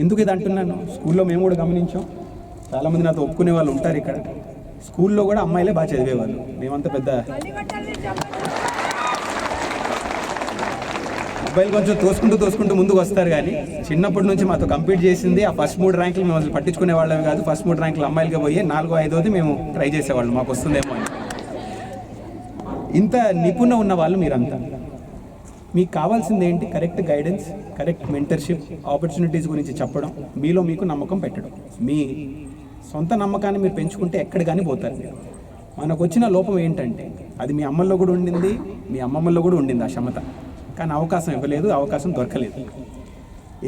ఎందుకు ఇది అంటున్నాను? స్కూల్లో మేము కూడా గమనించాం. చాలామంది నాతో ఒప్పుకునే వాళ్ళు ఉంటారు ఇక్కడ. స్కూల్లో కూడా అమ్మాయిలే బాగా చదివేవాళ్ళు. మేమంతా పెద్ద అబ్బాయిలు కొంచెం తోసుకుంటూ తోసుకుంటూ ముందుకు వస్తారు కానీ చిన్నప్పటి నుంచి మాతో కంపీట్ చేసింది ఆ ఫస్ట్ మూడు ర్యాంకులు మేము అసలు పట్టించుకునే వాళ్ళమే కాదు. ఫస్ట్ మూడు ర్యాంకులు అమ్మాయిలుగా పోయి నాలుగో ఐదోది మేము ట్రై చేసేవాళ్ళం. మాకు వస్తుందేమో అని. ఇంత నిపుణ ఉన్న వాళ్ళు మీరంతా. మీకు కావాల్సింది ఏంటి? Correct guidance correct mentorship opportunities గురించి చెప్పడం మీలో మీకు నమ్మకం పెట్టడం. మీ సొంత నమ్మకాన్ని మీరు పెంచుకుంటే ఎక్కడ కానీ పోతారు మీరు. మనకు వచ్చిన లోపం ఏంటంటే అది మీ అమ్మల్లో కూడా ఉండింది మీ అమ్మమ్మల్లో కూడా ఉండింది ఆ క్షమత. కానీ అవకాశం ఇవ్వలేదు అవకాశం దొరకలేదు.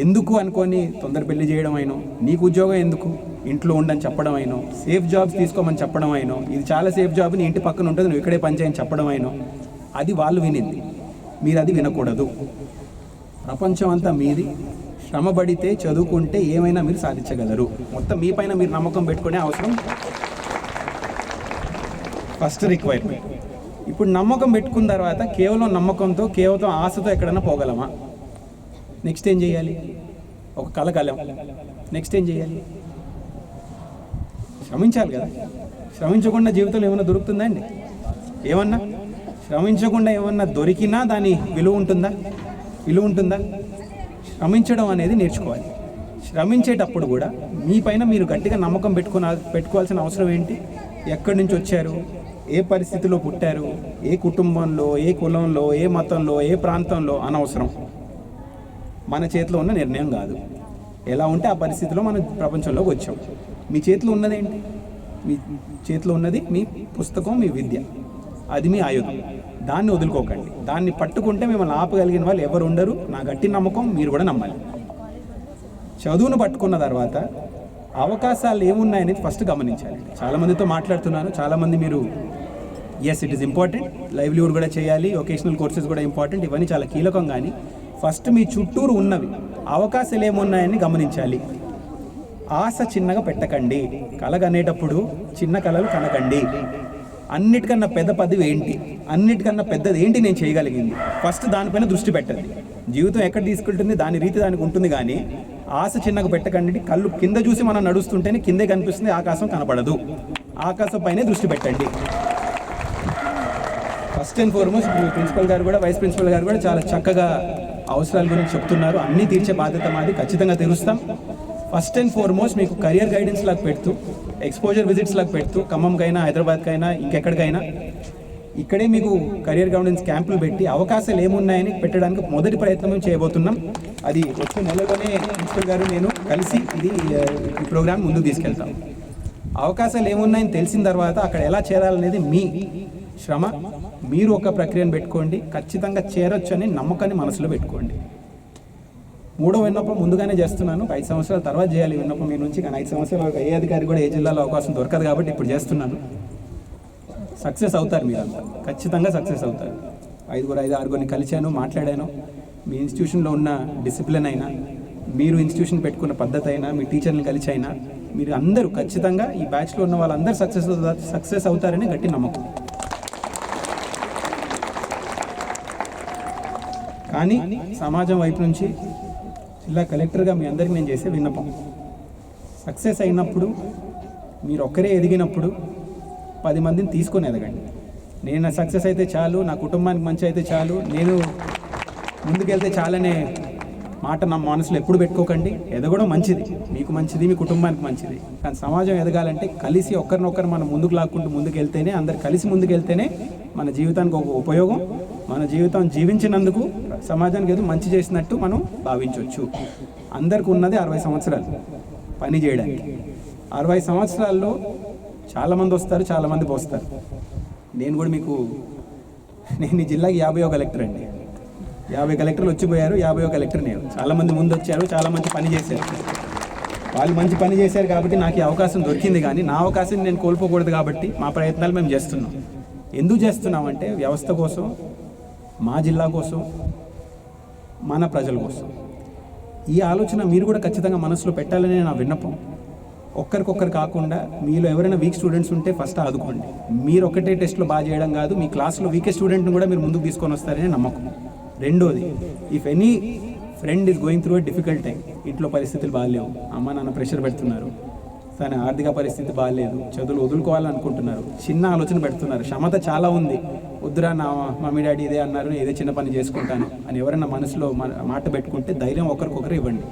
ఎందుకు అనుకొని తొందర పెళ్ళి చేయడం అయినో నీకు ఉద్యోగం ఎందుకు? ఇంట్లో ఉండని చెప్పడం అయినో సేఫ్ జాబ్స్ తీసుకోమని చెప్పడం అయినో ఇది చాలా సేఫ్ జాబ్ నీ ఇంటి పక్కన ఉంటుంది నువ్వు ఇక్కడే పని చేయని చెప్పడం అయినో అది వాళ్ళు వినింది. మీరు అది వినకూడదు. ప్రపంచం అంతా మీది. శ్రమబడితే చదువుకుంటే ఏమైనా మీరు సాధించగలరు. మొత్తం మీ పైన మీరు నమ్మకం పెట్టుకునే అవసరం ఫస్ట్ రిక్వైర్మెంట్. ఇప్పుడు నమ్మకం పెట్టుకున్న తర్వాత కేవలం నమ్మకంతో కేవలం ఆశతో ఎక్కడైనా పోగలమా? నెక్స్ట్ ఏం చేయాలి? ఒక కళ కలం. నెక్స్ట్ ఏం చేయాలి? శ్రమించాలి కదా. శ్రమించకుండా జీవితంలో ఏమైనా దొరుకుతుందా అండి? ఏమన్నా? శ్రమించకుండా ఏమన్నా దొరికినా దాని విలువ ఉంటుందా? విలువ ఉంటుందా? శ్రమించడం అనేది నేర్చుకోవాలి. శ్రమించేటప్పుడు కూడా మీ పైన మీరు గట్టిగా నమ్మకం పెట్టుకున్న పెట్టుకోవాల్సిన అవసరం ఏంటి? ఎక్కడి నుంచి వచ్చారు? ఏ పరిస్థితిలో పుట్టారు? ఏ కుటుంబంలో ఏ కులంలో ఏ మతంలో ఏ ప్రాంతంలో అనవసరం. మన చేతిలో ఉన్న నిర్ణయం కాదు. ఎలా ఉంటే ఆ పరిస్థితిలో మనం ప్రపంచంలోకి వచ్చాం. మీ చేతిలో ఉన్నది ఏంటి మీ చేతిలో ఉన్నది మీ పుస్తకం మీ విద్య. అది మీ ఆయుధం. దాన్ని వదులుకోకండి. దాన్ని పట్టుకుంటే మిమ్మల్ని ఆపగలిగిన వాళ్ళు ఎవరు ఉండరు. నా గట్టి నమ్మకం మీరు కూడా నమ్మాలి. చదువును పట్టుకున్న తర్వాత అవకాశాలు ఏమున్నాయనేది ఫస్ట్ గమనించాలి. చాలామందితో మాట్లాడుతున్నాను. చాలామంది మీరు yes it is important livelihood కూడా చేయాలి. వొకేషనల్ కోర్సెస్ కూడా ఇంపార్టెంట్ ఇవన్నీ చాలా కీలకం కానీ ఫస్ట్ మీ చుట్టూరు ఉన్నవి అవకాశాలు ఏమున్నాయని గమనించాలి. ఆశ చిన్నగా పెట్టకండి. కలగనేటప్పుడు చిన్న కళలు కనకండి. అన్నిటికన్నా పెద్ద పదవి ఏంటి? అన్నిటికన్నా పెద్దది ఏంటి నేను చేయగలిగింది? ఫస్ట్ దానిపైన దృష్టి పెట్టండి. జీవితం ఎక్కడ తీసుకెళ్తుంది? దాని రీతి దానికి ఉంటుంది కానీ ఆశ చిన్నగా పెట్టకండి. కళ్ళు కింద చూసి మనం నడుస్తుంటేనే కిందే కనిపిస్తుంది ఆకాశం కనపడదు. ఆకాశం పైనే దృష్టి పెట్టండి. ఫస్ట్ అండ్ ఫార్మోస్ట్ ప్రిన్సిపల్ గారు కూడా వైస్ ప్రిన్సిపల్ గారు కూడా చాలా చక్కగా అవసరాల గురించి చెప్తున్నారు. అన్నీ తీర్చే బాధ్యత మాది ఖచ్చితంగా తీరుస్తాం ఫస్ట్ అండ్ ఫార్మోస్ట్ మీకు కెరియర్ గైడెన్స్ లాగా పెడుతూ ఎక్స్పోజర్ విజిట్స్ లాగా పెడుతూ ఖమ్మంకైనా హైదరాబాద్కైనా ఇంకెక్కడికైనా ఇక్కడే మీకు కెరియర్ గవర్నెన్స్ క్యాంపులు పెట్టి అవకాశాలు ఏమున్నాయని పెట్టడానికి మొదటి ప్రయత్నం చేయబోతున్నాం. అది వచ్చే నెలలోనే ప్రిన్సిపల్ గారు నేను కలిసి ఇది ఈ ప్రోగ్రామ్ ముందుకు తీసుకెళ్తాం. అవకాశాలు ఏమున్నాయని తెలిసిన తర్వాత అక్కడ ఎలా చేరాలనేది మీ శ్రమ. మీరు ఒక ప్రక్రియను పెట్టుకోండి. ఖచ్చితంగా చేరొచ్చు అని నమ్మకాన్ని మనసులో పెట్టుకోండి. మూడో విన్నపం ముందుగానే చేస్తున్నాను. ఐదు సంవత్సరాల తర్వాత చేయాలి విన్నపం మీ నుంచి. కానీ ఐదు సంవత్సరాల ఏ అధికారి కూడా ఏ జిల్లాలో అవకాశం దొరకదు కాబట్టి ఇప్పుడు చేస్తున్నాను. సక్సెస్ అవుతారు మీరంతా. ఖచ్చితంగా సక్సెస్ అవుతారు. ఐదుగురు ఐదు ఆరుగురిని కలిశాను మాట్లాడాను. మీ ఇన్స్టిట్యూషన్లో ఉన్న డిసిప్లిన్ అయినా మీరు ఇన్స్టిట్యూషన్ పెట్టుకున్న పద్ధతి అయినా మీ టీచర్ని కలిసి అయినా మీరు అందరూ ఖచ్చితంగా ఈ బ్యాచ్లో ఉన్న వాళ్ళందరూ సక్సెస్ సక్సెస్ అవుతారని గట్టి నమ్మకం. కానీ సమాజం వైపు నుంచి జిల్లా కలెక్టర్గా మీ అందరికీ నేను చేసే విన్నపం. సక్సెస్ అయినప్పుడు మీరు ఒక్కరే ఎదిగినప్పుడు పది మందిని తీసుకొని ఎదగండి. నేను సక్సెస్ అయితే చాలు నా కుటుంబానికి మంచి అయితే చాలు నేను ముందుకెళ్తే చాలనే మాట నా మనసులో ఎప్పుడు పెట్టుకోకండి. ఎదగడం మంచిది మీకు మంచిది మీ కుటుంబానికి మంచిది. కానీ సమాజం ఎదగాలంటే కలిసి ఒకరినొకరు మనం ముందుకు లాక్కుంటూ ముందుకు వెళ్తేనే అందరు కలిసి ముందుకు వెళ్తేనే మన జీవితానికి ఒక ఉపయోగం. మన జీవితం జీవించినందుకు సమాజానికి ఏదో మంచి చేసినట్టు మనం భావించవచ్చు అందరికి ఉన్నది అరవై సంవత్సరాలు పని చేయడానికి. అరవై సంవత్సరాల్లో చాలామంది వస్తారు చాలామంది పోస్తారు. నేను కూడా మీకు నేను ఈ జిల్లాకి యాభై కలెక్టర్ అండి. యాభై కలెక్టర్లు వచ్చిపోయారు యాభై కలెక్టర్ నేను. చాలామంది ముందు వచ్చారు చాలా మంచి పని చేశారు. వాళ్ళు మంచి పని చేశారు కాబట్టి నాకు ఈ అవకాశం దొరికింది కానీ నా అవకాశం నేను కోల్పోకూడదు కాబట్టి మా ప్రయత్నాలు మేము చేస్తున్నాం. ఎందుకు చేస్తున్నామంటే వ్యవస్థ కోసం మా జిల్లా కోసం మన ప్రజల కోసం. ఈ ఆలోచన మీరు కూడా ఖచ్చితంగా మనసులో పెట్టాలనే నా విన్నపం. ఒక్కరికొక్కరు కాకుండా మీలో ఎవరైనా వీక్ స్టూడెంట్స్ ఉంటే ఫస్ట్ ఆదుకోండి. మీరు ఒకటే టెస్ట్లో బాగా చేయడం కాదు మీ క్లాస్లో వీకెస్ట్ స్టూడెంట్ని కూడా మీరు ముందుకు తీసుకొని వస్తారనే నమ్మకం. రెండోది if any friend is going through a difficult time ఇంట్లో పరిస్థితులు బాగాలేవు అమ్మ నాన్న ప్రెషర్ పెడుతున్నారు తన ఆర్థిక పరిస్థితి బాగాలేదు చదువులు వదులుకోవాలనుకుంటున్నారు చిన్న ఆలోచన పెడుతున్నారు క్షమత చాలా ఉంది. వద్దురా నా మమ్మీ డాడీ ఇదే అన్నారు నేను చిన్న పని చేసుకుంటాను అని ఎవరైనా మనసులో మాట పెట్టుకుంటే ధైర్యం ఒకరికొకరు ఇవ్వండి.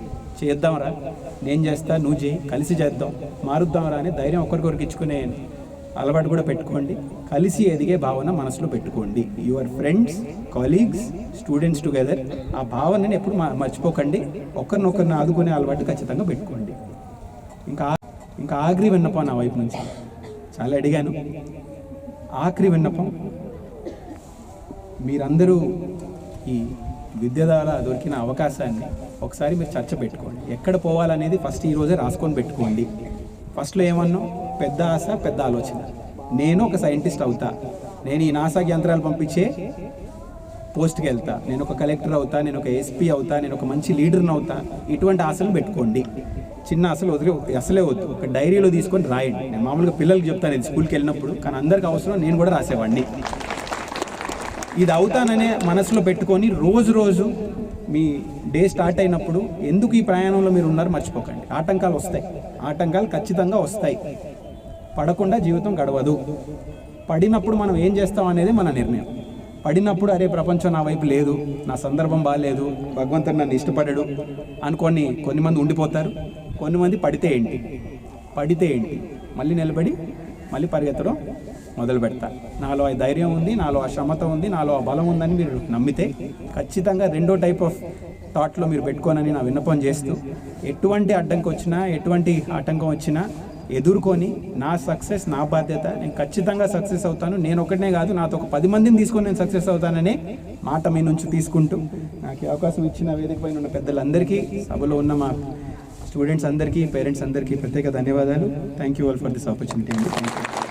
చేద్దాంరా నేను చేస్తా నువ్వు చేయి కలిసి చేద్దాం మారుద్దాంరా అని ధైర్యం ఒకరికొకరికి ఇచ్చుకునే అలవాటు కూడా పెట్టుకోండి. కలిసి ఎదిగే భావన మనసులో పెట్టుకోండి. Your friends colleagues students together ఆ భావనని ఎప్పుడు మ- మర్చిపోకండి. ఒకరినొకరిని ఆదుకునే అలవాటు ఖచ్చితంగా పెట్టుకోండి. ఇంకా ఇంకా ఆఖరి విన్నపం నా వైపు నుంచి. చాలా అడిగాను. ఆఖరి విన్నపం మీరందరూ ఈ విద్య ద్వారా దొరికిన అవకాశాన్ని ఒకసారి మీరు చర్చ పెట్టుకోండి. ఎక్కడ పోవాలనేది ఫస్ట్ ఈరోజే రాసుకొని పెట్టుకోండి. ఫస్ట్లో ఏమన్నా పెద్ద ఆశ పెద్ద ఆలోచన. నేను ఒక సైంటిస్ట్ అవుతా. నేను ఈ నాసాకి యంత్రాలు పంపించే పోస్ట్కి వెళ్తా. నేను ఒక కలెక్టర్ అవుతా నేను ఒక ఎస్పీ అవుతా నేను ఒక మంచి లీడర్ని అవుతా. ఇటువంటి ఆశలు పెట్టుకోండి. చిన్న ఆశలు వదిలే అసలే వద్దు. ఒక డైరీలో తీసుకొని రాయండి. నేను మామూలుగా పిల్లలకు చెప్తాను ఇది స్కూల్కి వెళ్ళినప్పుడు కానీ అందరికి అవసరం నేను కూడా రాసేవాడిని. ఇది అవుతాననే మనసులో పెట్టుకొని రోజు రోజు మీ డే స్టార్ట్ అయినప్పుడు ఎందుకు ఈ ప్రయాణంలో మీరు ఉన్నారు మర్చిపోకండి. ఆటంకాలు వస్తాయి. ఆటంకాలు ఖచ్చితంగా వస్తాయి. పడకుండా జీవితం గడవదు. పడినప్పుడు మనం ఏం చేస్తాం అనేది మన నిర్ణయం. పడినప్పుడు అరే ప్రపంచం నా వైపు లేదు నా సందర్భం బాగాలేదు భగవంతుడు నన్ను ఇష్టపడడు అనుకొని కొన్ని మంది ఉండిపోతారు. కొన్ని మంది పడితే ఏంటి? పడితే ఏంటి? మళ్ళీ నిలబడి మళ్ళీ పరిగెత్తడం మొదలు పెడతా. నాలో ఆ ధైర్యం ఉంది నాలో ఆ క్షమత ఉంది నాలో ఆ బలం ఉందని మీరు నమ్మితే ఖచ్చితంగా రెండో టైప్ ఆఫ్ థాట్లో మీరు పెట్టుకోనని నా విన్నపం చేస్తూ ఎటువంటి అడ్డంకి వచ్చినా ఎటువంటి ఆటంకం వచ్చినా ఎదుర్కొని నా సక్సెస్ నా బాధ్యత నేను ఖచ్చితంగా సక్సెస్ అవుతాను. నేను ఒకటినే కాదు నాతో ఒక పది మందిని తీసుకొని నేను సక్సెస్ అవుతాననే మాట మీ నుంచి తీసుకుంటూ నాకు అవకాశం ఇచ్చిన వేదిక పైన ఉన్న పెద్దలందరికీ సభలో ఉన్న మా స్టూడెంట్స్ అందరికీ పేరెంట్స్ అందరికీ ప్రత్యేక ధన్యవాదాలు. Thank you all for this opportunity అండి థ్యాంక్ యూ